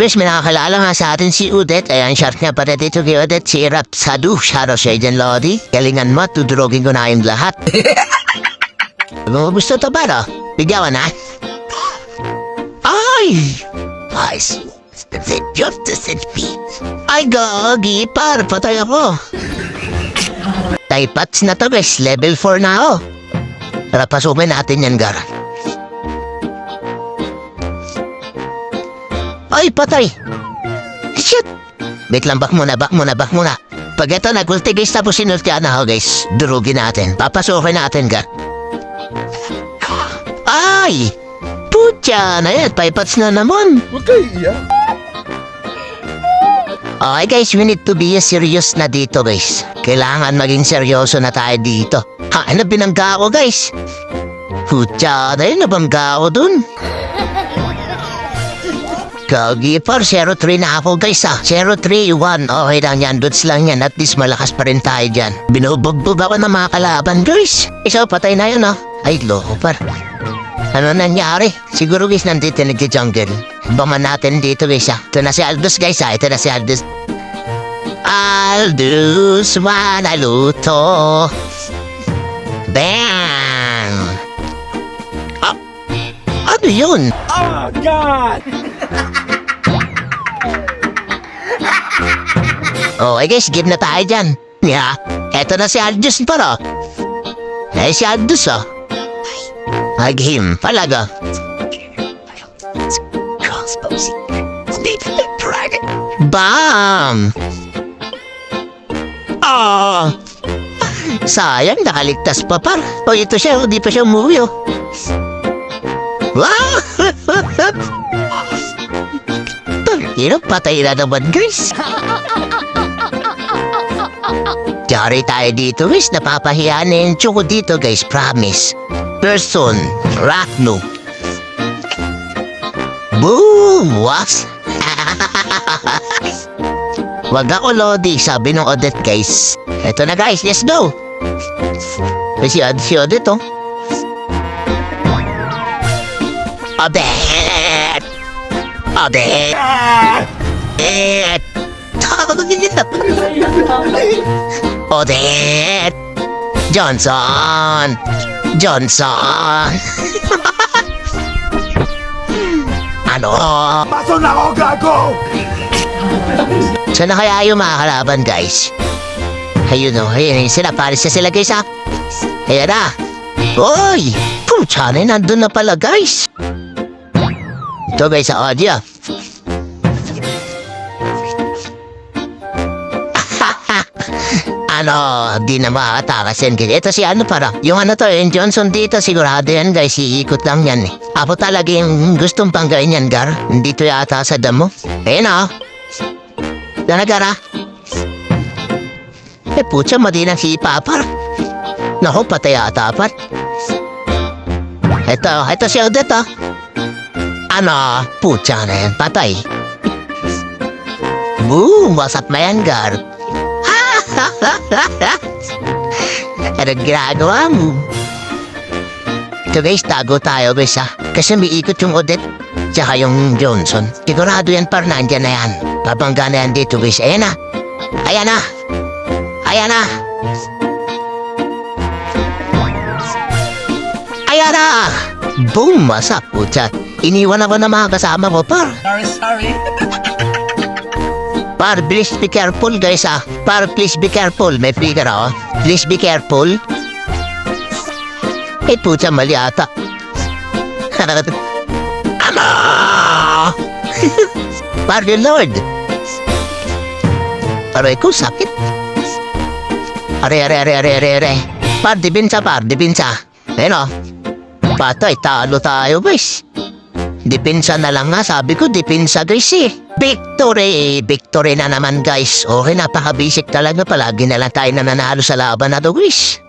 guys, may nakakalala nga sa atin si Udet. Ayan, short nga pala dito kay Udet. Si Rap Sadu, shoutout sa dyan, Lodi. Galingan mo, tudurogin ko na yung lahat. Gusto to ba, no? Bigyawan na. Ay! See. The justice and peace. Ay, gagi, par, patay ako. Typats na to, guys. Level 4 na ako. Tara, pasumin natin yan, Gar. Ay, patay! Shit! Wait lang, back muna, back muna, back muna. Pag ito nag-ulti guys, tapos sinultihan na ako guys. Durugin natin. Papasukin natin, Gar. Ay! Putya na yan, pipats na naman. Huwag kayo. Okay guys, we need to be serious na dito guys. Kailangan maging seryoso na tayo dito. Ha, ano binangga ako guys? Putya na yun, nabangga ako dun. Gagi par, 0-3 na ako guys ah. 0-3-1, okay lang yan, dudes lang yan. At least malakas pa rin tayo dyan. Binubugbog ako ng mga kalaban guys. Isa, patay na yun ah. Ay, loko par. Ano nangyari? Siguro guys nandito nag-jungle. Baman natin dito guys ah. Ito na si Aldous guys ah. Ito na si Aldous. Aldous Manaluto. Bang! Ah, ano yun? Oh, God! Oh, I guess give na tayo dyan. Yeah, eto na si Aldous pala. Eh, si Aldous oh. Aghim, palaga. Bam! Ah! Sayang, nakaligtas pa par. O ito siya, hindi pa siya umuwi oh. Wow! Tangina, patay na naman guys. Diyan tayo dito guys, napapahiya na yung tsoko dito guys, promise. Person, Rakno. Boom! Was? Wag ako Lodi, sabi ng Odette guys. Eto na guys, let's go! Si, Od si Odette oh. Odette! Odette! Odette! Odette! Johnson! Johnson! ano? Paso na ako, gago! Na kaya yung mga kalaban, guys? Ayun o, ayun, ayun sila. Paris na sila, guys, ha? Ayan na. Uy! Pucha na, nandun na pala, guys. Ito, guys, sa audio. Ano, di na makakatakas yan. Ito si ano para, yung ano to, yung Johnson dito, sigurado yan, guys. Iikot lang yan, eh. Ako talaga yung gustong panggain yan, Gar. Dito yata sa damo. Ayun, oh. Dana gara. Eh putya madinang si Papar. Naku, patay ata par. Ito, ito si Odette oh. Ano, putya na yan, patay. Boom, wasap na yan, Gar. Anong ginagawa mo? Ito guys, tago tayo guys ha. Kasi may ikot yung Odette, tsaka yung Johnson. Sigurado yan par nandyan na yan. Babangga na yan dito guys. Ayan na. Ayan na. Ayan na. Ayan na. Boom! Masa putya. Iniwan ako ng mga kasama ko par. Sorry, sorry. Par, please be careful guys ah. Par, please be careful. May figure oh. Please be careful. Eh, putya, mali ata. Ama! Par, the Lord. Aray ko, sakit. Are, are, are, are, are, are. Par, dibinsa, par, dibinsa. Ayun oh. Patay, talo tayo guys. Dipinsa na lang nga, sabi ko, dipinsa guys eh. Victory! Victory na naman guys. Okay, napaka-basic talaga. Palagi na lang tayo nananalo sa laban na to guys.